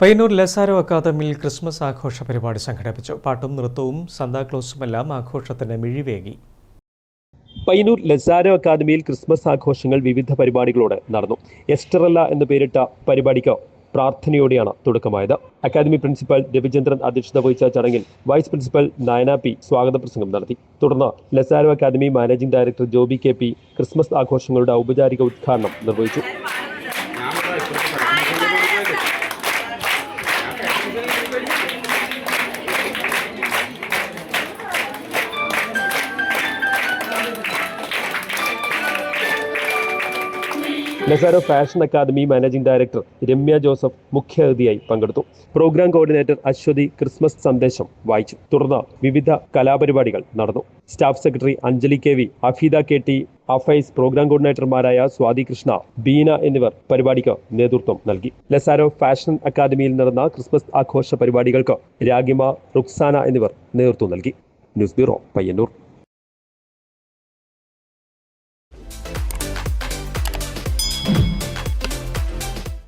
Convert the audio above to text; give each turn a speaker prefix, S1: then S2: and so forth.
S1: Payyanur Lazaro അക്കാദമിയിൽ Christmas ആഘോഷ പരിപാടി സംഘടിപ്പിച്ചു. പാട്ടും നൃത്തവും സന്താക്ലോസുമെല്ലാം ആഘോഷത്തിന് മിഴിവേകി.
S2: പയ്യന്നൂർ ലസാരോ അക്കാദമിയിൽ ക്രിസ്മസ് ആഘോഷങ്ങൾ വിവിധ പരിപാടികളോടെ നടന്നു. എസ്റ്ററല്ല എന്ന് പേരിട്ട പരിപാടിക്ക് പ്രാർത്ഥനയോടെയാണ് തുടക്കമായത്. അക്കാദമി പ്രിൻസിപ്പൽ രവിചന്ദ്രൻ അധ്യക്ഷത വഹിച്ച ചടങ്ങിൽ വൈസ് പ്രിൻസിപ്പൽ നയന പി സ്വാഗത പ്രസംഗം നടത്തി. തുടർന്ന് Lazaro academy managing director Joby K P Christmas ആഘോഷങ്ങളുടെ ഔപചാരിക ഉദ്ഘാടനം നിർവഹിച്ചു. Lazaro fashion academy managing director Ramya Joseph മുഖ്യാതിഥിയായി പങ്കെടുത്തു. പ്രോഗ്രാം കോർഡിനേറ്റർ അശ്വതി ക്രിസ്മസ് സന്ദേശം വായിച്ചു. തുടർന്ന് വിവിധ കലാപരിപാടികൾ നടന്നു. Staff secretary Anjali K V Afeeda K T Afais programme കോർഡിനേറ്റർമാരായ Swathi Krishna Beena എന്നിവർ പരിപാടിക്ക് നേതൃത്വം നൽകി. ലസാരോ ഫാഷൻ അക്കാദമിയിൽ നടന്ന ക്രിസ്മസ് ആഘോഷ പരിപാടികൾക്ക് രാഗിമ റുക്സാന എന്നിവർ നേതൃത്വം നൽകി. News bureau Payyanur.